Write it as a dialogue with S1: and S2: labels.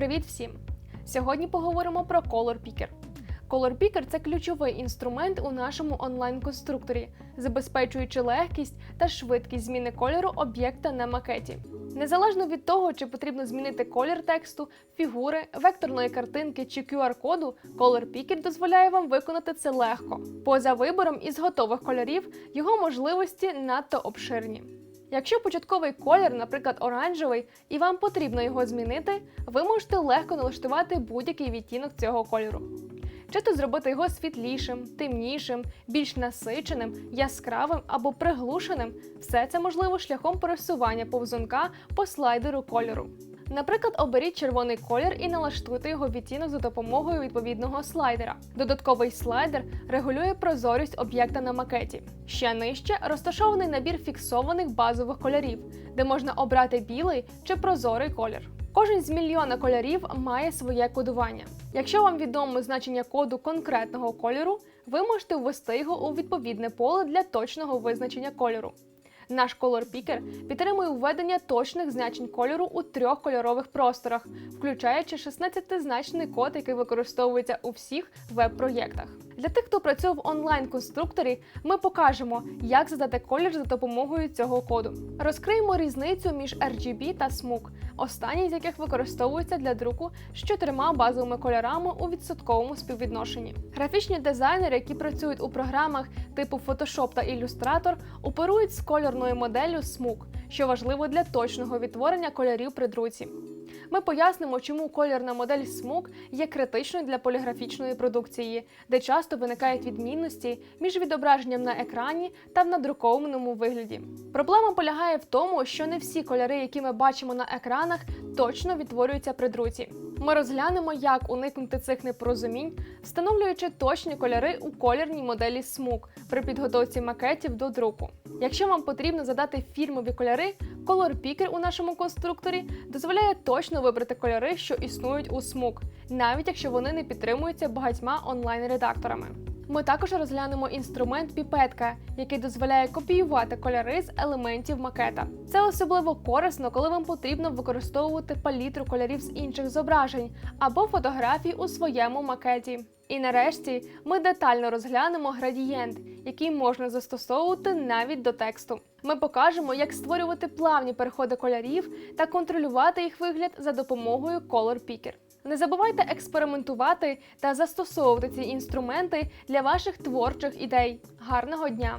S1: Привіт всім! Сьогодні поговоримо про Color Picker. Color Picker – це ключовий інструмент у нашому онлайн-конструкторі, забезпечуючи легкість та швидкість зміни кольору об'єкта на макеті. Незалежно від того, чи потрібно змінити колір тексту, фігури, векторної картинки чи QR-коду, Color Picker дозволяє вам виконати це легко. Поза вибором із готових кольорів його можливості надто обширні. Якщо початковий колір, наприклад, оранжевий, і вам потрібно його змінити, ви можете легко налаштувати будь-який відтінок цього кольору. Чи то зробити його світлішим, темнішим, більш насиченим, яскравим або приглушеним, все це можливо шляхом пересування повзунка по слайдеру кольору. Наприклад, оберіть червоний колір і налаштуйте його відтінок за допомогою відповідного слайдера. Додатковий слайдер регулює прозорість об'єкта на макеті. Ще нижче розташований набір фіксованих базових кольорів, де можна обрати білий чи прозорий колір. Кожен з мільйона кольорів має своє кодування. Якщо вам відомо значення коду конкретного кольору, ви можете ввести його у відповідне поле для точного визначення кольору. Наш Color Picker підтримує введення точних значень кольору у трьох кольорових просторах, включаючи 16-значний код, який використовується у всіх веб-проєктах. Для тих, хто працює в онлайн-конструкторі, ми покажемо, як задати колір за допомогою цього коду. Розкриємо різницю між RGB та SMOOC, останній з яких використовується для друку з чотирма базовими кольорами у відсотковому співвідношенні. Графічні дизайнери, які працюють у програмах типу Photoshop та Illustrator, оперують з кольорною моделлю SMOOC, що важливо для точного відтворення кольорів при друці. Ми пояснимо, чому колірна модель смук є критичною для поліграфічної продукції, де часто виникають відмінності між відображенням на екрані та в надрукованому вигляді. Проблема полягає в тому, що не всі кольори, які ми бачимо на екранах, точно відтворюються при друці. Ми розглянемо, як уникнути цих непорозумінь, встановлюючи точні кольори у колірній моделі смуг при підготовці макетів до друку. Якщо вам потрібно задати фірмові кольори, Color Picker у нашому конструкторі дозволяє точно вибрати кольори, що існують у смуг, навіть якщо вони не підтримуються багатьма онлайн-редакторами. Ми також розглянемо інструмент піпетка, який дозволяє копіювати кольори з елементів макета. Це особливо корисно, коли вам потрібно використовувати палітру кольорів з інших зображень або фотографій у своєму макеті. І нарешті ми детально розглянемо градієнт, який можна застосовувати навіть до тексту. Ми покажемо, як створювати плавні переходи кольорів та контролювати їх вигляд за допомогою Color Picker. Не забувайте експериментувати та застосовувати ці інструменти для ваших творчих ідей. Гарного дня!